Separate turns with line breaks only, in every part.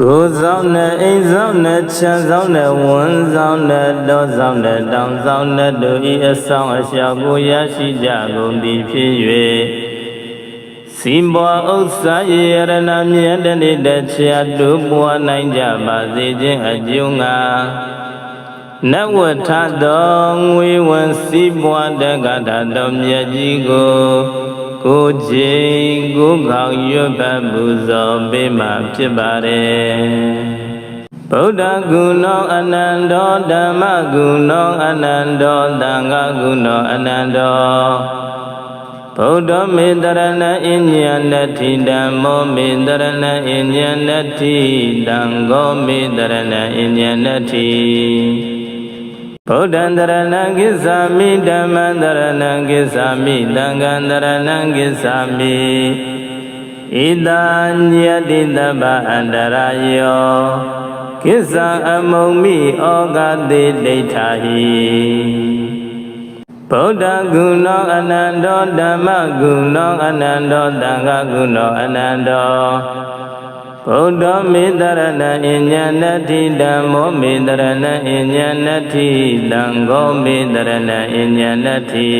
ကိုယ်ဆောင်နဲ့အိမ်ဆောင်နဲ့ခြံဆောင်နဲ့ဝန်းဆောင်နဲ့တောဆောင်နဲ့တောင်ဆောင်နဲ့တို့ဤအဆောင်အရှောက်ကိုရရှိကြကုန်သည်ဖြစ်၍စီမွာဥစ္စာရေရဏမြတ်တနေ့တချာတို့ပွားနိုင်ကြပါစေခြင်းအကျိုးငါနဝထသောငွေဝန်စီးပွားတက္ကတာတော်မြတ်ကြီးကို ကိုချိန်ကိုခေါင်ရွတ်ပတ်ပူဇော်ပေးမှဖြစ်ပါတယ်ဗုဒ္ဓဂုဏောအနန္တောဓမ္မဂုဏောအနန္တောသံဃာဂုဏောအနန္တောဗုဒ္ဓမေတရဏအညနတိဓမ္မောမေတရဏအညနတိတံဃောမေတရဏအညနတိ ဗုဒ္ဓံတရဏံကိစ္ဆာမိဓမ္မံတရဏံကိစ္ဆာမိသံဃံတရဏံကိစ္ဆာမိဣဒာညတိတပ္ပအန္တရာယောကိစ္ဆာအမုံမိဩဃတိဒိဋ္ဌာဟိဗုဒ္ဓဂုဏောအနန္တောဓမ္မဂုဏောအနန္တောသံဃဂုဏောအနန္တော ဗုဒ္ဓမေတရဏအညနတိဓမ္မောမေတရဏအညနတိသံဃောမေတရဏအညနတိ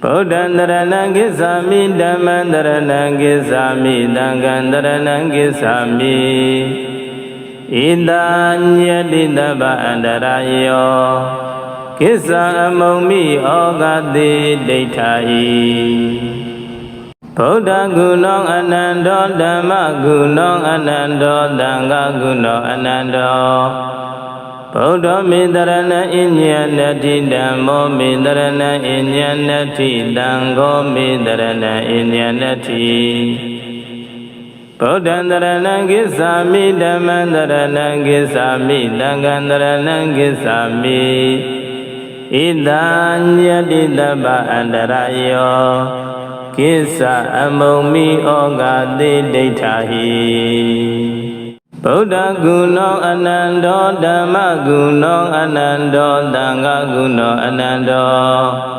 ဗုဒ္ဓံတရဏံကိစ္ဆာမိဓမ္မံတရဏံကိစ္ဆာမိသံဃံတရဏံကိစ္ဆာမိဣဒာညတိတပ္ပအန္တရာယောကိစ္ဆာအမုံမိဩဃတိဒိဋ္ဌာဟိ ဗုဒ္ဓဂုဏောအနန္တောဓမ္မဂုဏောအနန္တောသံဃဂုဏောအနန္တောဗုဒ္ဓမေတရဏအညနတိဓမ္မောမေတရဏအညနတိသံဃောမေတရဏအညနတိဗုဒ္ဓံတရဏံကိစ္ဆာမိဓမ္မံတရဏံကိစ္ဆာမိသံဃံတရဏံကိစ္ဆာမိဣဒာညတိတပ္ပအန္တရာယော ကိစ္စအမုံမိဩဃတိဒိဋ္ဌာဟိဗုဒ္ဓဂုဏောအနန္တောဓမ္မဂုဏောအနန္တောသံဃဂုဏောအနန္တော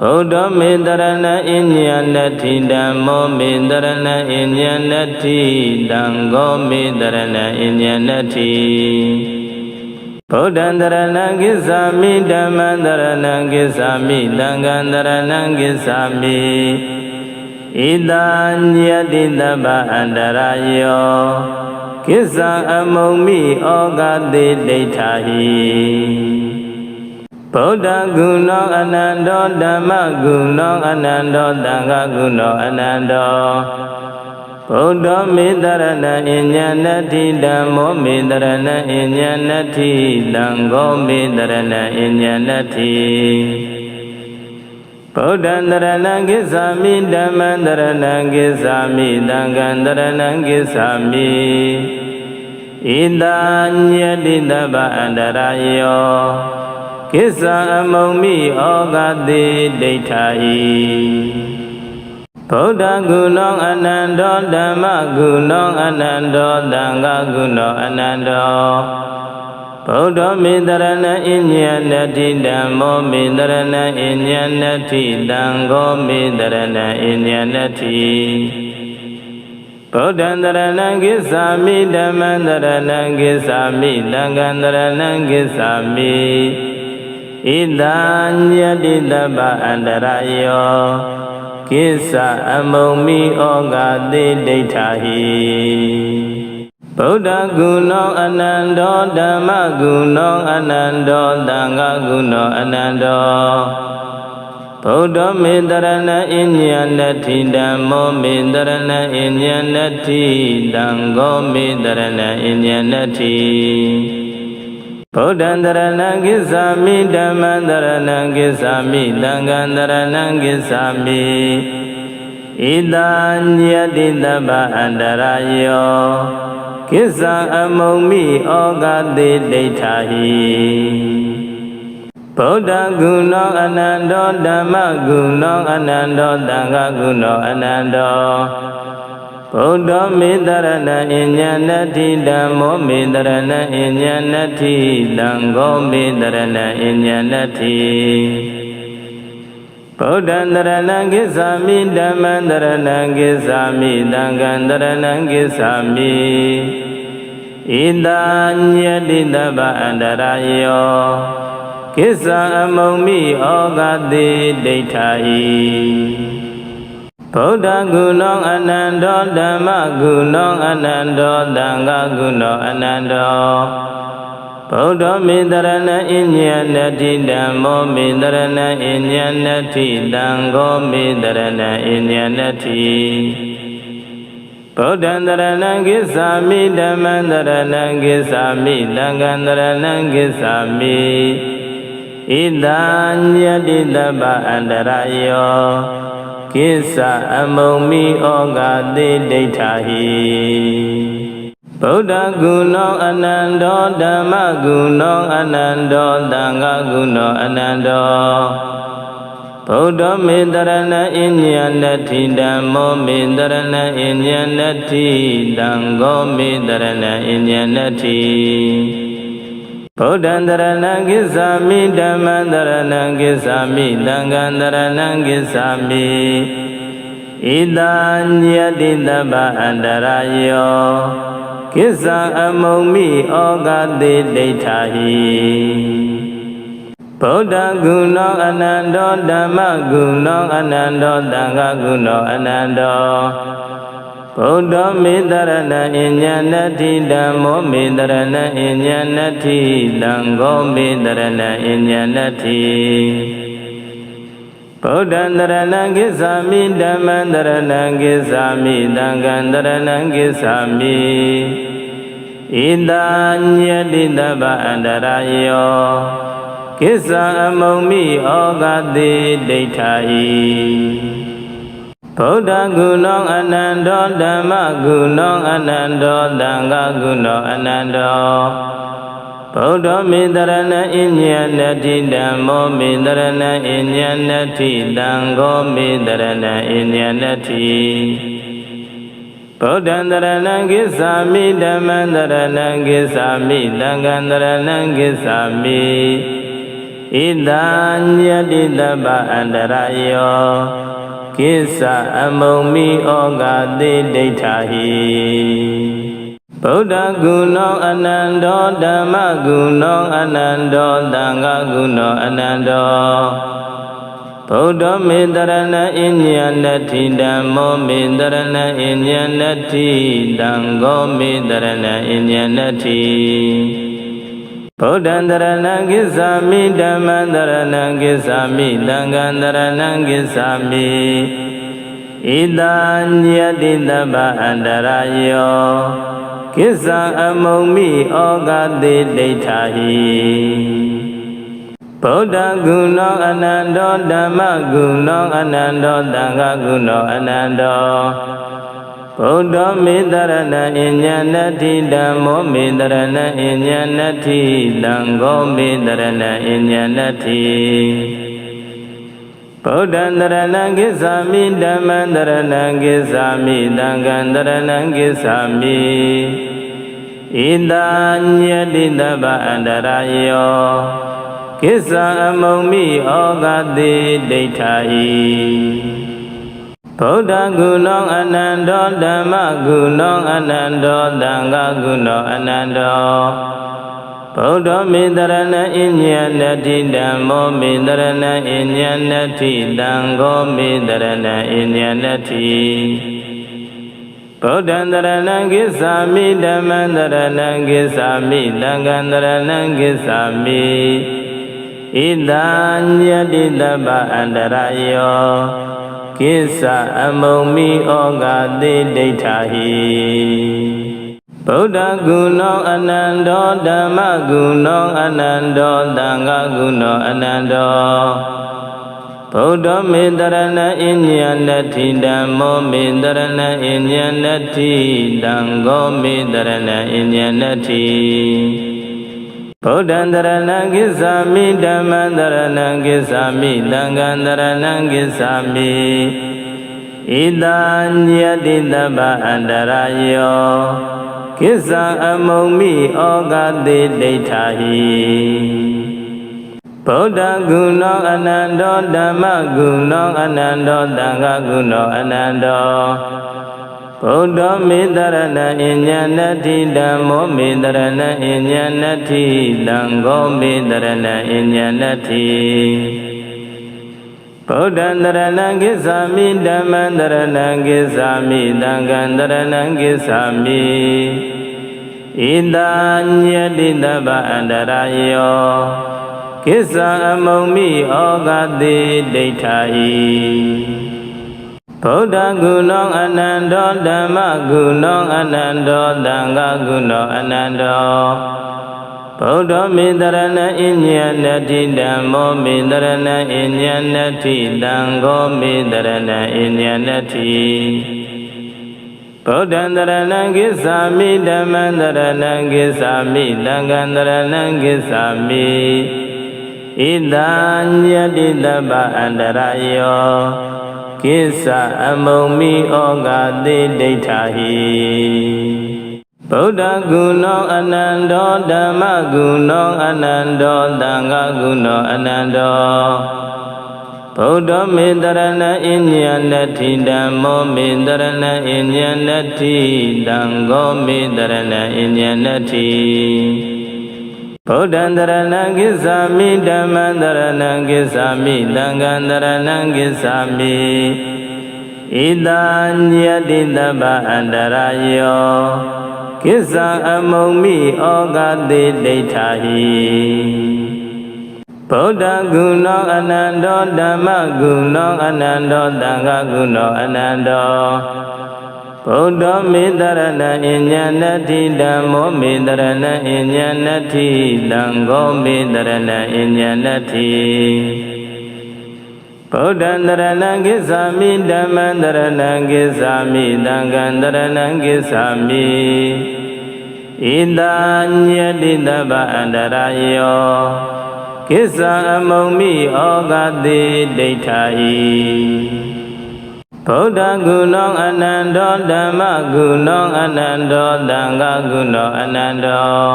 ဗုဒ္ဓမေတရဏအညနတိဓမ္မောမေတရဏအညနတိတံဃောမေတရဏအညနတိ ဗုဒ္ဓံတရဏံကိစ္ဆာမိဓမ္မံတရဏံကိစ္ဆာမိသံဃံတရဏံကိစ္ဆာမိဣဒာညတိတပ္ပအန္တရာယောကိစ္ဆာအမုံမိဩဃတိဒိဋ္ဌာဟိဗုဒ္ဓဂုဏောအနန္တောဓမ္မဂုဏောအနန္တောသံဃဂုဏောအနန္တော ဗုဒ္ဓမေတရဏအညနတိဓမ္မောမေတရဏအညနတိသံဃောမေတရဏအညနတိဗုဒ္ဓံတရဏံကိစ္ဆာမိဓမ္မံတရဏံကိစ္ဆာမိသံဃံတရဏံကိစ္ဆာမိဣဒာညတိတပ္ပအန္တရာယောကိစ္ဆာအမုံမိဩဃတိဒိဋ္ဌာဟိ ဗုဒ္ဓဂုဏောအနန္တောဓမ္မဂုဏောအနန္တောသံဃဂုဏောအနန္တောဗုဒ္ဓမေတရဏအညနတိဓမ္မောမေတရဏအညနတိတံဃောမေတရဏအညနတိဗုဒ္ဓံတရဏံကိစ္ဆာမိဓမ္မံတရဏံကိစ္ဆာမိသံဃံတရဏံကိစ္ဆာမိဣဒာညတိတပ္ပအန္တရာယော ကိစ္စအမုံမိဩဃတိဒိဋ္ဌာဟိဗုဒ္ဓဂုဏောအနန္တောဓမ္မဂုဏောအနန္တောသံဃဂုဏောအနန္တောဗုဒ္ဓမေတရဏအညနတိဓမ္မောမေတရဏအညနတိသံဃောမေတရဏအညနတိ ဗုဒ္ဓံတရဏံကိစ္ဆာမိဓမ္မံတရဏံကိစ္ဆာမိသံဃံတရဏံကိစ္ဆာမိဣဒာညတိတပ္ပအန္တရာယောကိစ္ဆာအမုံမိဩဃတိဒိဋ္ဌာဟိဗုဒ္ဓဂုဏောအနန္တောဓမ္မဂုဏောအနန္တောသံဃဂုဏောအနန္တော ဗုဒ္ဓမေတရဏအညနတိဓမ္မောမေတရဏအညနတိသံဃောမေတရဏအညနတိဗဗုဒ္ဓံတရဏံကိသာမိဓမ္မံတရဏံကိသာမိသံဃံတရဏံကိသာမိဣဒာညတိတဗ္ဗအန္တရာယောကိစ္ဆာအမုံမိဩဃတိဒိဋ္ဌာဤ ဗုဒ္ဓဂုဏောအနန္တောဓမ္မဂုဏောအနန္တောသံဃဂုဏောအနန္တောဗုဒ္ဓမေတရဏအညနတိဓမ္မောမေတရဏအညနတိတံဃောမေတရဏအညနတိဗုဒ္ဓံတရဏံကိသာမိဓမ္မံတရဏံကိသာမိသံဃံတရဏံကိသာမိဣဒာညတိတပ္ပအန္တရာယော ကိစ္စအမုံမိဩဃတိဒိဋ္ဌာဟိဗုဒ္ဓဂုဏောအနန္တောဓမ္မဂုဏောအနန္တောသံဃဂုဏောအနန္တောဗုဒ္ဓမေတရဏအညနတိဓမ္မောမေတရဏအညနတိတံဃောမေတရဏအညနတိ ဗုဒ္ဓံတရဏံကိသာမိဓမ္မံတရဏံကိသာမိသံဃံတရဏံကိသာမိဣဒာညတိတပ္ပအန္တရာယောကိသာအမုံမိဩဃတိဒိဋ္ဌာဟိဗုဒ္ဓဂုဏောအနန္တောဓမ္မဂုဏောအနန္တောသံဃဂုဏောအနန္တော ဗုဒ္ဓမေတရဏအညနတိဓမ္မောမေတရဏအညနတိသံဃောမေတရဏအညနတိဗုဒ္ဓံတရဏံကိသာမိဓမ္မံတရဏံကိသာမိသံဃံတရဏံကိသာမိဣဒာညတိတဗ္ဗအန္တရာယောကိစ္ဆာအမုံမိဩဃတိဒိဋ္ဌာဤ ဗုဒ္ဓဂုဏောအနန္တောဓမ္မဂုဏောအနန္တောသံဃဂုဏောအနန္တောဗုဒ္ဓမေတရဏအညနတိဓမ္မောမေတရဏအညနတိသံဃောမေတရဏအညနတိဗုဒ္ဓံတရဏံကိသာမိဓမ္မံတရဏံကိသာမိသံဃံတရဏံကိသာမိဣဒာညတိတပ္ပအန္တရာယော ကိစ္စအမုံမိဩဃတိဒိဋ္ဌာဟိဗုဒ္ဓဂုဏောအနန္တောဓမ္မဂုဏောအနန္တောသံဃဂုဏောအနန္တောဗုဒ္ဓမေတရဏအညနတိဓမ္မောမေတရဏအညနတိတံဃောမေတရဏအညနတိ ဗုဒ္ဓံတရဏံကိသာမိဓမ္မံတရဏံကိသာမိသံဃံတရဏံကိသာမိဣဒာညတိတပ္ပအန္တရာယောကိသာအမုံမိဩဃတိဒိဋ္ဌာဟိဗုဒ္ဓဂုဏောအနန္တောဓမ္မဂုဏောအနန္တောသံဃဂုဏောအနန္တော ဗုဒ္ဓမေတရဏအညနတိဓမ္မောမေတရဏအညနတိသံဃောမေတရဏအညနတိဗုဒ္ဓံတရဏံကိသာမိဓမ္မံတရဏံကိသာမိသံဃံတရဏံကိသာမိဣဒာညတိတပ္ပအန္တရာယောကိသာအမုံမိဩဃတိဒိဋ္ဌာဤ ဗုဒ္ဓဂုဏောအနန္တောဓမ္မဂုဏောအနန္တောသံဃဂုဏောအနန္တောဗုဒ္ဓမေတရဏအညနတိဓမ္မောမေတရဏအညနတိတံဃောမေတရဏအညနတိဗုဒ္ဓံတရဏံကိသာမိဓမ္မံတရဏံကိသာမိသံဃံတရဏံကိသာမိ ဣဒာညတိတပ္ပအန္တရာယောကိစ္စအမုံမိဩဃတိဒိဋ္ဌာဟိဗုဒ္ဓဂုဏောအနန္တောဓမ္မဂုဏောအနန္တောသံဃဂုဏောအနန္တောဗုဒ္ဓမေတရဏအညနတိဓမ္မောမေတရဏအညနတိတံဃောမေတရဏအညနတိ ဗုဒ္ဓံတရဏံကိသာမိဓမ္မံတရဏံကိသာမိသံဃံတရဏံကိသာမိဣဒာညတိတပ္ပအန္တရာယောကိသာအမုံမိဩဃတိဒိဋ္ဌာဟိဗဗုဒ္ဓဂုဏောအနန္တောဓမ္မဂုဏောအနန္တောသံဃာဂုဏောအနန္တော ဗုဒ္ဓမေတရဏအဉ္ဉနတိဓမ္မောမေတရဏအဉ္ဉနတိသံဃောမေတရဏအဉ္ဉနတိဗုဒ္ဓံတရဏံကိသာမိဓမ္မံတရဏံကိသာမိသံဃံတရဏံကိသာမိဣဒာညတိတဗ္ဗအန္တရာယောကိစ္ဆာအမုံမိဩဃတိဒိဋ္ဌာဤ ဗုဒ္ဓဂုဏောအနန္တောဓမ္မဂုဏောအနန္တောသံဃဂုဏောအနန္တောဗုဒ္ဓမေတရဏအညနတိဓမ္မောမေတရဏအညနတိတံဃောမေတရဏအညနတိဗုဒ္ဓံတရဏံကိသာမိဓမ္မံတရဏံကိသာမိသံဃံတရဏံကိသာမိဣဒာညတိတပ္ပအန္တရာယော ကိစ္စအမုံမိဩဃတိဒိဋ္ဌာဟိဗုဒ္ဓဂုဏောအနန္တောဓမ္မဂုဏောအနန္တောသံဃဂုဏောအနန္တောဗုဒ္ဓမေတရဏအညနတိဓမ္မောမေတရဏအညနတိသံဃောမေတရဏအညနတိ ဗုဒ္ဓံတရဏံကိသာမိဓမ္မံတရဏံကိသာမိသံဃံတရဏံကိသာမိဣဒာညတိတပ္ပအန္တရာယောကိသာအမုံမိဩဃတိဒိဋ္ဌာဟိဗုဒ္ဓဂုဏောအနန္တောဓမ္မဂုဏောအနန္တောသံဃဂုဏောအနန္တော ဗုဒ္ဓမေတရဏအဉ္ဉနတိဓမ္မောမေတရဏအဉ္ဉနတိသံဃောမေတရဏအဉ္ဉနတိဗုဒ္ဓံတရဏံကိသာမိဓမ္မံတရဏံကိသာမိသံဃံတရဏံကိသာမိဣဒာညတိတပ္ပအန္တရာယောကိစ္စအမုံမိဩဃတိဒိဋ္ဌာဤ ဗုဒ္ဓဂုဏောအနန္တောဓမ္မဂုဏောအနန္တောသံဃဂုဏောအနန္တော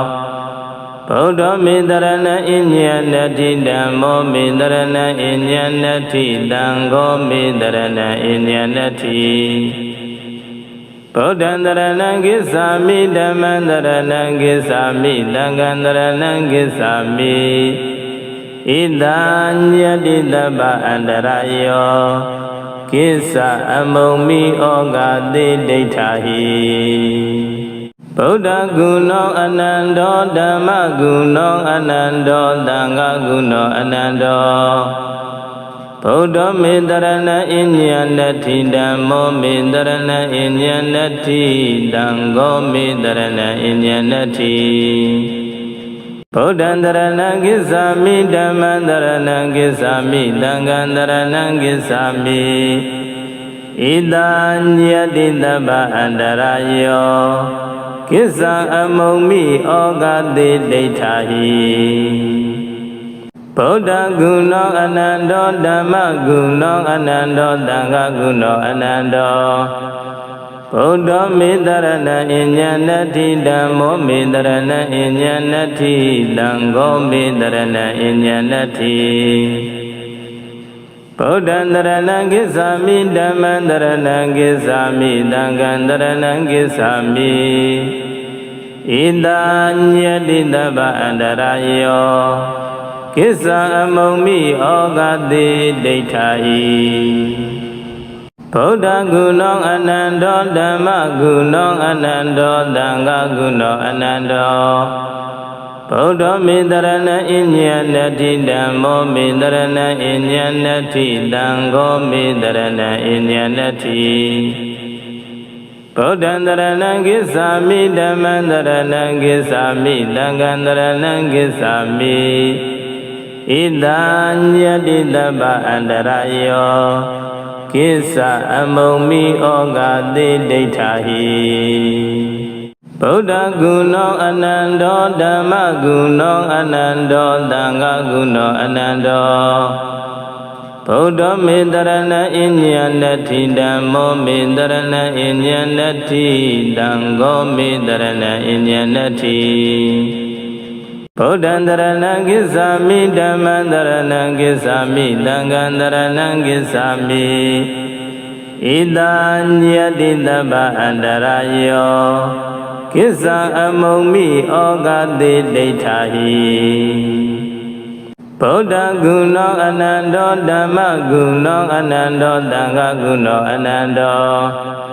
ဗုဒ္ဓမေတရဏအညနတိဓမ္မောမေတရဏအညနတိသံဃောမေတရဏအညနတိဗုဒ္ဓံတရဏံကိသာမိဓမ္မံတရဏံကိသာမိသံဃံတရဏံကိသာမိဣဒာညတိတပ္ပအန္တရာယော ကိစ္စအမုံမိဩဃတိဒိဋ္ဌာဟိဗုဒ္ဓဂုဏောအနန္တောဓမ္မဂုဏောအနန္တောသံဃဂုဏောအနန္တောဗုဒ္ဓမေတရဏအဉ္ဉနတိဓမ္မောမေတရဏအဉ္ဉနတိသံဃောမေတရဏအဉ္ဉနတိ ဗုဒ္ဓံတရဏံကိသာမိဓမ္မံတရဏံကိသာမိသံဃံတရဏံကိသာမိဣဒာညတိတပ္ပအန္တရာယောကိသာအမုံမိဩဃတိဒိဋ္ဌာဟိဗုဒ္ဓဂုဏောအနန္တောဓမ္မဂုဏောအနန္တောသံဃဂုဏောအနန္တော ဗုဒ္ဓမေတရဏအဉ္ဉနတိဓမ္မောမေတရဏအဉ္ဉနတိသံဃောမေတရဏအဉ္ဉနတိဗုဒ္ဓံတရဏံကိသာမိဓမ္မံတရဏံကိသာမိသံဃံတရဏံကိသာမိဣဒာညတိတပ္ပအန္တရာယောကိစ္စအမုံမိဩဃတိဒိဋ္ဌာဤ ဗုဒ္ဓဂုဏောအနန္တောဓမ္မဂုဏောအနန္တောသံဃဂုဏောအနန္တောဗုဒ္ဓမေတရဏအညနတိဓမ္မောမေတရဏအညနတိသံဃောမေတရဏအညနတိဗုဒ္ဓံတရဏံကိသာမိဓမ္မံတရဏံကိသာမိသံဃံတရဏံကိသာမိဣဒာညတိတပ္ပအန္တရာယော ကိစ္စအမုံမိဩဃတိဒိဋ္ဌာဟိဗုဒ္ဓဂုဏောအနန္တောဓမ္မဂုဏောအနန္တောသံဃဂုဏောအနန္တောဗုဒ္ဓမေတရဏအဉ္ဉနတိဓမ္မောမေတရဏအဉ္ဉနတိသံဃောမေတရဏအဉ္ဉနတိ ဗုဒ္ဓံတရဏံကိစ္ဆာမိဓမ္မံတရဏံကိစ္ဆာမိသံဃံတရဏံကိစ္ဆာမိဣဒာညတိတပ္ပအန္တရာယောကိစ္ဆာအမုံမိဩဃတိဒိဋ္ဌာဟိဗုဒ္ဓဂုဏောအနန္တောဓမ္မဂုဏောအနန္တောသံဃဂုဏောအနန္တော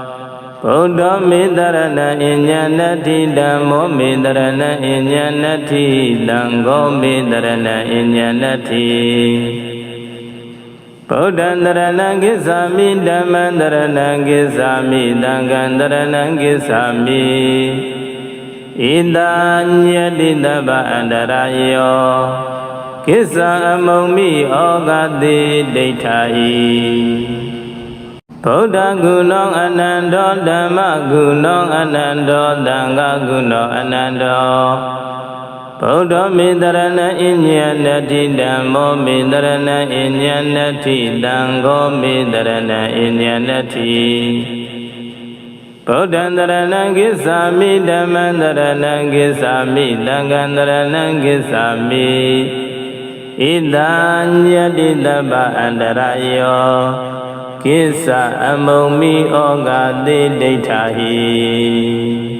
ဗုဒ္ဓမေတရဏအဉ္ဉနတိဓမ္မောမေတရဏအဉ္ဉနတိသံဃောမေတရဏအဉ္ဉနတိဗုဒ္ဓံတရဏံကိစ္ဆာမိဓမ္မံတရဏံကိစ္ဆာမိသံဃံတရဏံကိစ္ဆာမိဣဒာညတိတပ္ပအန္တရာယောကိစ္ဆာအမုံမိဩဃတိဒိဋ္ဌာဟိ ဗုဒ္ဓဂုဏောအနန္တောဓမ္မဂုဏောအနန္တောသံဃဂုဏောအနန္တောဗုဒ္ဓမေတရဏအညနတိဓမ္မောမေတရဏအညနတိသံဃောမေတရဏအညနတိဗုဒ္ဓံတရဏံကိစ္ဆာမိဓမ္မံတရဏံကိစ္ဆာမိသံဃံတရဏံကိစ္ဆာမိဣဒာညတိတပ္ပအန္တရာယော ကိစ္ဆာအမုံမိဩဃတိဒိဋ္ဌာဟိ